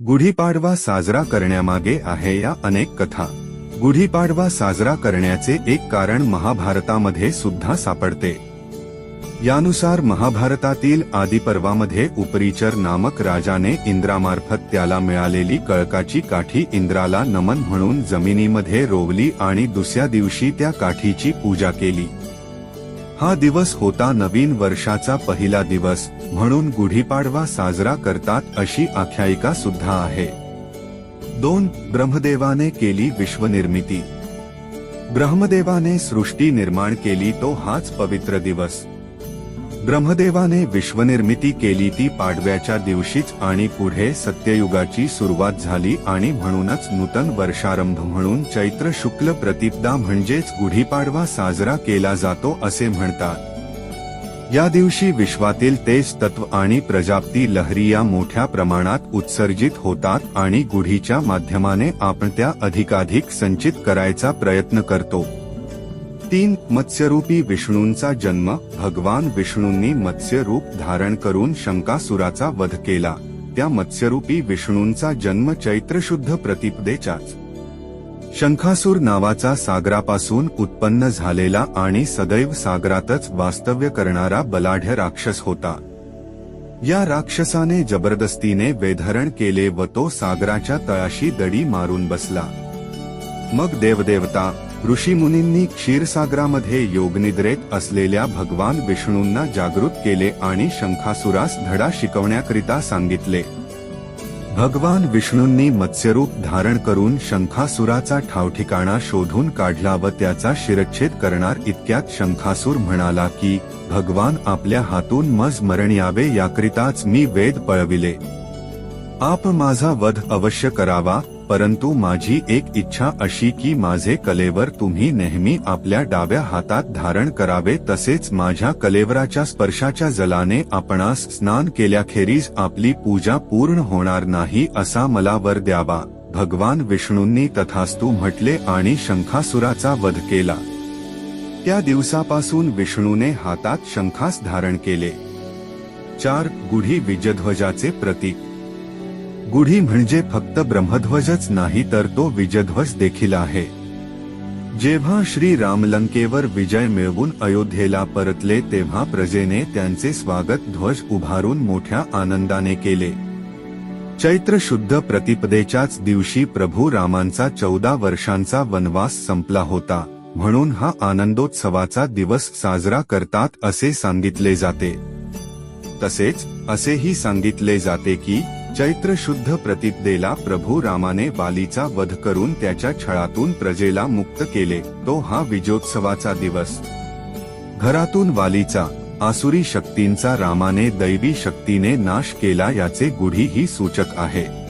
गुढीपाडवा साजरा करण्यामागे आहे या अनेक कथा. गुढीपाडवा साजरा करण्याचे एक कारण महाभारतामध्ये सुद्धा सापडते. यानुसार महाभारतातील आदिपर्वामध्ये उपरिचर नामक राजाने इंद्रामार्फत त्याला मिळालेली कळकाची काठी इंद्राला नमन म्हणून जमिनीमध्ये रोवली आणि दुसऱ्या दिवशी त्या काठीची पूजा केली. हा दिवस होता नवीन वर्षाचा पहिला दिवस म्हणून गुढीपाडवा साजरा करतात अशी आख्यायिका सुद्धा आहे. दोन ब्रह्मदेवाने केली विश्वनिर्मिती. ब्रह्मदेवाने सृष्टी निर्माण केली तो हाच पवित्र दिवस. ब्रह्मदेवाने विश्वनिर्मिती केली ती पाडव्याच्या दिवशीच आणि पुढे सत्ययुगाची सुरुवात झाली आणि म्हणूनच नूतन वर्षारंभ म्हणून चैत्र शुक्ल प्रतिपदा म्हणजेच गुढीपाडवा साजरा केला जातो असे म्हणतात. या दिवशी विश्वातील तेज तत्व आणि प्रजापती लहरी या मोठ्या प्रमाणात उत्सर्जित होतात आणि गुढीच्या माध्यमाने आपण त्या अधिकाधिक संचित करायचा प्रयत्न करतो. तीन मत्स्यरूपी विष्णूंचा जन्म भगवान विष्णूंनी मत्स्यरूप धारण करून शंकासुराचा वध केला. त्या मत्स्यरूपी विष्णूंचा जन्म चैत्रशुद्ध प्रतिपदेच्याच. शंखासूर नावाचा सागरापासून उत्पन्न झालेला आणि सदैव सागरातच वास्तव्य करणारा बलाढ्य राक्षस होता. या राक्षसाने जबरदस्तीने वेधरण केले व तो सागराच्या तळाशी दडी मारून बसला. मग देवदेवता ऋषीमुनींनी क्षीरसागरामध्ये योगनिद्रेत असलेल्या भगवान विष्णूंना जागृत केले आणि शंखासुरास धडा शिकवण्याकरिता सांगितले. भगवान विष्णूंनी मत्स्यरूप धारण करून शंखासुराचा ठावठिकाणा शोधून काढला व त्याचा शिरच्छेद करणार इतक्यात शंखासूर म्हणाला की भगवान आपल्या हातून मज मरण यावे याकरिताच मी वेद पळविले. आप माझा वध अवश्य करावा परंतु माझी एक इच्छा अशी की माझे कलेवर तुम्ही नेहमी आपल्या डाव्या हातात धारण करावे तसेच माझ्या कलेवराच्या स्पर्शाच्या जलाने आपणास स्नान केल्याखेरीज आपली पूजा पूर्ण होणार नाही असा मला वर द्यावा. भगवान विष्णूंनी तथास्तू म्हटले आणि शंखासुराचा वध केला. त्या दिवसापासून विष्णूने हातात शंखास धारण केले. चार गुढी विजध्वजाचे प्रतीक गुढी म्हणजे फक्त ब्रह्मध्वजच नाही तर तो विजध्वज देखील आहे. जेव्हा श्री रामलंकेवर विजय मिळवून अयोध्येला परतले तेव्हा प्रजेने त्यांचे स्वागत ध्वज उभारून मोठ्या आनंदाने केले. चैत्र शुद्ध प्रतिपदेच्याच दिवशी प्रभू रामांचा चौदा वर्षांचा वनवास संपला होता म्हणून हा आनंदोत्सवाचा दिवस साजरा करतात असे सांगितले जाते. तसेच असेही सांगितले जाते की चैत्र शुद्ध प्रतिपदेला प्रभू रामाने बालीचा वध करून त्याच्या छळातून प्रजेला मुक्त केले. तो हा विजयोत्सवाचा दिवस. घरातून वालीचा आसुरी शक्तींचा रामाने दैवी शक्तीने नाश केला याचे गुढी ही सूचक आहे.